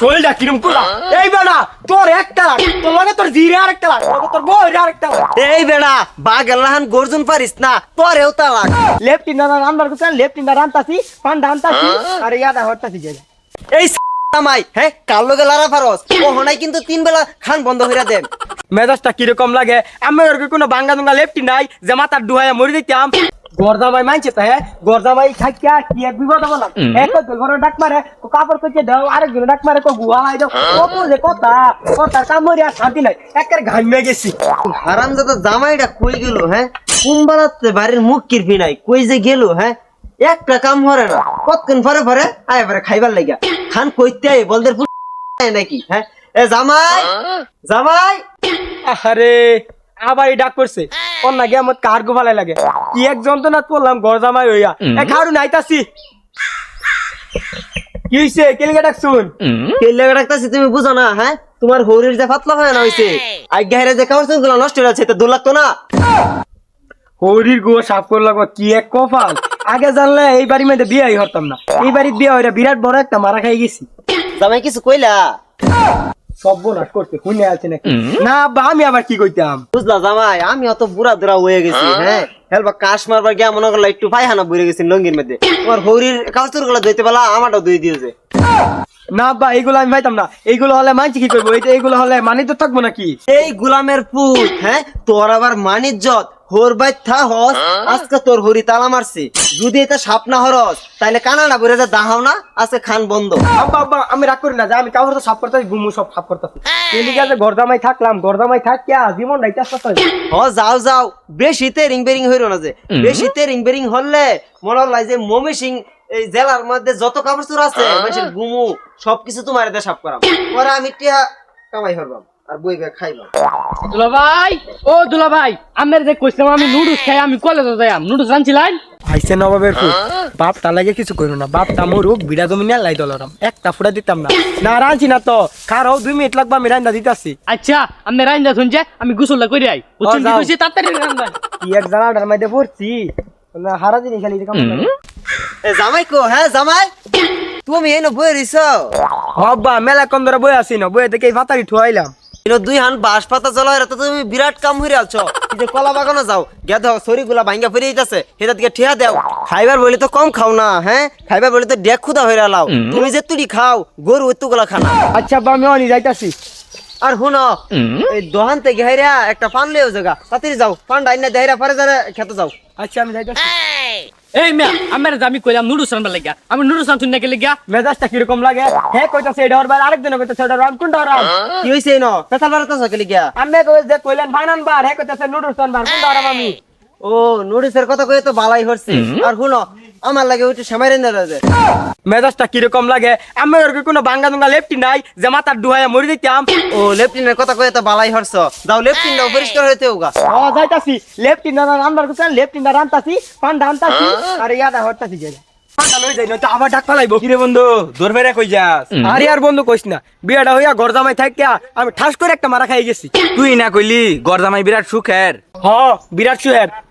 শরীরটা কিরম করলা? এই বেড়া তোর একটা লাখ তোর লাগে তোর জিরে আর একটা লগে তোর বই আর একটা লাখ। এই বেড়া বাঘ এলাহান গর্জন পারিস না তোরেও তালাক লেফট ইন দা রান্নার কুচান লেফট ইন দা রান্তাছি পান্ডা আনতাছি আর ইয়াদা হরতাছি যে। এই মাই হ্যাঁ কাল লগে লারা ফারস ওহনাই কিন্তু তিন বেলা খান বন্ধ হইরা দেন। মেজাজটা কীরকম লাগে? আমি ওর কোনো বাঙ্গা দুঙ্গা লেফটি নাই যে মাথার ডুহাইয়া মরি দিতাম। গরদামাই মানছে তো হ্যাঁ? গরদামাই থাকিয়া কি এক বিপদ হব না? এক তো ঘরে ডাক মারে ও কাপড় কইছে দাও আরেকজন ডাক মারে কো গুহাই দাও। কত যে কথা কথা কামড়ি আর শান্তি নাই। একের ঘামে গেছি। হারাম দাদা জামাইটা কই গেল হ্যাঁ? কুম্বালাতে বাড়ির মুখ কিরপি নাই কই যে গেল হ্যাঁ? একটা কাম হরে না কতক্ষণ পরে পরে আয় পরে খাইবার লাগিয়া। খান কইতে আয় বলদের ফুট নাকি হ্যাঁ? এ জামাই জামাই! আরে আবার ডাক পড়ছে অন্য গিয়ে আমার কার গোভালে লাগে। কি এক যন্ত্রণা পড়লাম গরদামাই হইয়া। এ খাড়ু নাইতাছি কি হইছে কেলিকে ডাক শুন কেলে রাখতাছি তুমি বুঝো না হ্যাঁ তোমার হরির যে পাতলা হয় না হইছে আজ্ঞা হেরে যে কাপড়গুলো নষ্ট হয়ে যাচ্ছে তো দু লাগতো না? হরির গুয়া সাফ করে লাগবো কি এক কপাল? আগে জানলে এই বাড়ির মধ্যে বিয়ে হতাম না। এই বাড়ির বিয়ে হইরা বিরাট বড় একটা মারা খাই গেছি। জামাই কিছু কইলা? সর্বনাশ করতে শুনে আছে নাকি? না বা আমি আবার কি কইতাম? বুঝলা জামাই আমি অত বুড়া দুরা হয়ে গেছি হ্যাঁ। হেলবা কাশ মারবার গিয়া মনে করল একটু পায়খানা বুড়ে গেছি লঙ্গির মধ্যে। তোমার হরির কাপড়গুলা ধুইতে পালা আমারটাও ধুই দিয়েছে। না বা এইগুলো আমি পাইতাম না। এইগুলো হলে মানছি কি করব? এইগুলো হলে মানি তো থাকব নাকি? এই গুলামের পুত হ্যাঁ? তোর আবার মানিজ্জত হোর বাই থা হস আজকে তোর হরি তালা মারছে। যদি এটা সাপ না হরস তাহলে কানাডা বলে যা দাহাও না আজকে খান বন্ধ। আব্বা আব্বা আমি রাগ করি না যে আমি কাপড় তো সাফ করতেছি গুমু সব সাফ করতেছি এদিকে যে গরদামাই থাকলাম গরদামাই থাকিয়া জীবন রাইতে আসতে হ যাও যাও। বেশিতে রিং বেরিং হইল না যে। বেশিতে রিং বেরিং হলে মনে হল যে মমি সিং এই জেলার মধ্যে যত কাপড় চোর আছে মানুষের গুমু সবকিছু তোমার এদের সাফ করাম পরে আমি টিয়া কামাই হরবাম আর বই বে দুলা ভাই ও দুলা ভাই আমের যে কইছিলাম আমি নুডলস খাই আমি কলেজে যাইম নুডলস আনছিলাম আইসে নবাবের ফুট বাপ তা লাগে কিছু করো না। বাপ তা মরুক বিড়া জমি নিয়ে লাই দলরাম। একটা ফুটা দিতাম না। না না তো। দুই মিনিট লাগবা আমি দিতাছি। আচ্ছা আমি রাইন্দা শুনছে আমি গোসলটা করে আই। বুঝছেন কি যাও। কইছি তাড়াতাড়ি রান্না কি এক জানাটার মধ্যে পড়ছি না, হারা খালি এ জামাই কো হ্যাঁ জামাই? তুমি এনে বই রইছ? হব্বা মেলা কম ধরে বই আসি না বই দেখে এই ভাতারি ঠুয়াইলাম। দুই হান বাঁশ পাতা জ্বলা তো তুমি বিরাট কাম হইরে আছো যে কলা বাগানো যাও। গিয়া দাও সরি গুলা ভাঙ্গা ফিরে যাইতাছে। সেটা দিকে ঠিয়া দেও। খাইবার বলে তো কম খাও না হ্যাঁ? খাইবার বলে তো ডেক খুদা হইরা লাও। তুমি যে তুড়ি খাও গরু এত্তু গুলা খানা। আচ্ছা বা আমি অনি যাইতাছি। আর হুনো এই দোহান থেকে হাইরা একটা পান লেও জায়গা। তাড়াতাড়ি যাও পান ডাইনা দেহাইরা পরে যারা খেতে যাও। আচ্ছা আমি যাইতাছি। এই মিয়া আমার আমি কইলাম নুডুস রান্না লাগিয়া আমি নুডুস রান না গেলে গিয়া মেজাজটা কীরকম লাগে? হে কইতাছে এটা ওর বাইরে আরেকদিন কইতাছে এটা রাম কোনটা রাম কি হইছে এনো? পেছাল বাড়াতে সকালে গিয়া। আমি কই যে কইলেন ফাইনান বার হে কইতাছে নুডলস বার কোনটা রাম আমি ও নুডুসের কথা কই তো বালাই হচ্ছে। আর হুনো আমার লাগে ওইটা সামারে রেন্দা রয়েছে মেজাজটা কীরকম লাগে? আমি ওর কোনো বাঙ্গা দুঙ্গা লেফটি নাই যে মাথার ডুহাইয়া মরি দিতাম ও লেফটিনের কথা কয়ে তো বালাই হরছ। যাও লেফটিনটা পরিষ্কার হইতে হোক ও যাইতাছি। লেফটি না রান্নার কুচান লেফটি না রান্তাছি পান্ডা আনতাছি আর ইয়াদা হরতাছি যে আবার ডাক পালাইবো? কিরে বন্ধু দূর বেড়ে কই যাস? আরে আর বন্ধু কইস না বিয়াটা হইয়া থাকিয়া আমি ঠাস করে একটা মারা খাই গেছি। তুই না কইলি গরজামাই বিরাট সুখের। হ বিরাট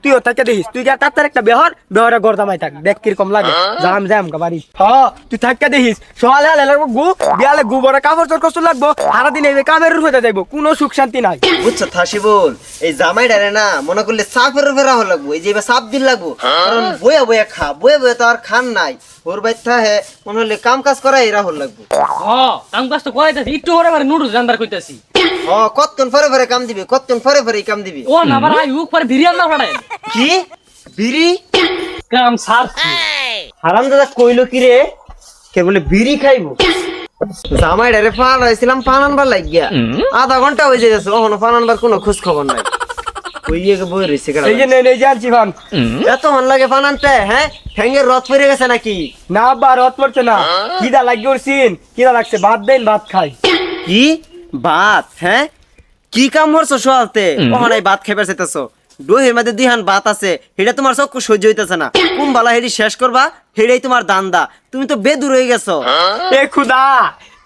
তুইও থাকে দেখিস তুই যা তার একটা বেহর বেহরে ঘর থাক দেখ কীরকম লাগে। যাম যাম বাড়ি হ তুই থাকতে দেখিস সকালে হালে লাগবো গু বিয়ালে গু বড় কাপড় চোর কষ্ট লাগবো সারাদিন এই কামের যাইবো কোনো সুখ শান্তি নাই। বুঝছ থাসি বল এই জামাই ডারে না মনে করলে সাফের ফেরা হল লাগবো এই যে এবার সাপ দিন লাগবো কারণ বয়ে বয়ে খা বয়ে বয়ে তো আর খান নাই। ওর বাইথা হে মনে হলে কাম কাজ করা এরা হল লাগবো। ও কাম কাজ তো করাইতাছি একটু পরে আমার নুডলস রান্নার কইতাছি। ও কতক্ষণ পরে পরে কাম দিবি কতক্ষণ পরে পরে কাম দিবি? ও না আবার আই উক পরে বিরিয়ানি না ফাড়াই কি? বিড়ি কাম সার হারাম দাদা কইলো কি রে? কে বলে বিড়ি খাইবো। জামাই ডারে পান হয়েছিলাম পান আনবার লাগিয়া। আধা ঘণ্টা হয়ে যাচ্ছে ওখানে পান আনবার কোনো খোঁজ খবর নাই। কইয়ে গে বই রইছে এই যে নেই নেই জানছি ভান। এত লাগে পান আনতে হ্যাঁ? ঠ্যাঙ্গের রথ পড়ে গেছে নাকি? না বা রথ পড়ছে না। কিদা লাগিয়ে উঠছিন কিদা লাগছে। ভাত দেন ভাত খাই। কি? ভাত হ্যাঁ? কি কাম করছ সোয়ালতে ওখানে ভাত খাইবার চাইতেছো। ডোহের মধ্যে দুই হান ভাত আছে তোমার চক্ষু সহ্য হইতেছে না। কোন বালা হেডি শেষ করবা হেডাই তোমার দান্দা। তুমি তো বেদুর হয়ে গেছো। এ খুদা!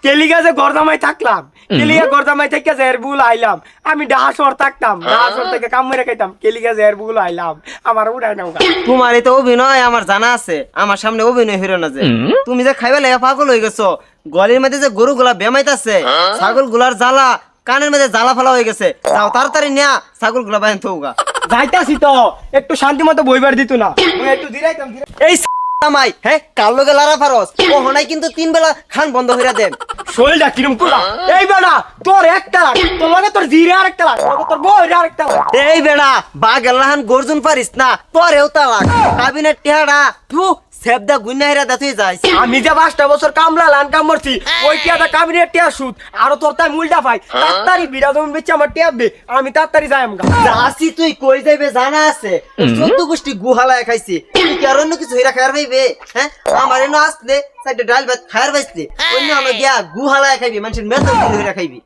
কেলিগা যে গরদামাই থাকলাম কেলিগা গরদামাই থেকে যে এরবুল আইলাম আমি ডাহাসর থাকতাম ডাহাসর থেকে কাম মেরে খাইতাম কেলিগা যে এরবুল আইলাম আমার উড়াই নাও তোমার তো অভিনয় আমার জানা আছে আমার সামনে অভিনয় না যে। তুমি যে খাইবে লাগে পাগল হয়ে গেছো গলির মধ্যে যে গরু গুলা বেমাইতাছে ছাগলগুলার জ্বালা কানের মধ্যে জ্বালা ফালা হয়ে গেছে যাও তাড়াতাড়ি নেয়া ছাগলগুলা বাইন থৌগা যাইতাছি তো একটু শান্তি মতো বইবার দিত না। একটু দিরাইতাম এই মাই হ্যাঁ কাল লগে লারা ফারস ও হনাই কিন্তু তিন বেলা খান বন্ধ হইরা দেন। শরীরটা কিরম কুলা? এই বেটা তোর একটা লাখ তোর লগে তোর জিরে লাখ লগে তোর আর একটা লাখ। এই বেড়া বাগ এলাহান গর্জন পারিস না তোর হেউতা লাগ কাবিনের টেহাড়া সেবদা যাইস। আমি যে পাঁচটা বছর কামলা লান কাম ওই টিয়াটা কাবিনের টিয়া সুদ আরও তোর তাই উল্টা পাই তাড়াতাড়ি বিড়া জমি বেচে আমার টিয়া দে আমি তাড়াতাড়ি যাই আমগা। আসি তুই কই যাইবে জানা আছে? চোদ্দ গোষ্ঠী গুহালায় খাইছি। তুই কি আর অন্য কিছু হইরা পাইবে? হ্যাঁ? আমার এনে আসলে সাইডে ডাল ভাত খাইবার পাইছি। অন্য আমরা গিয়া গুহালায় খাইবি মানুষের মেতন হইরা খাইবি।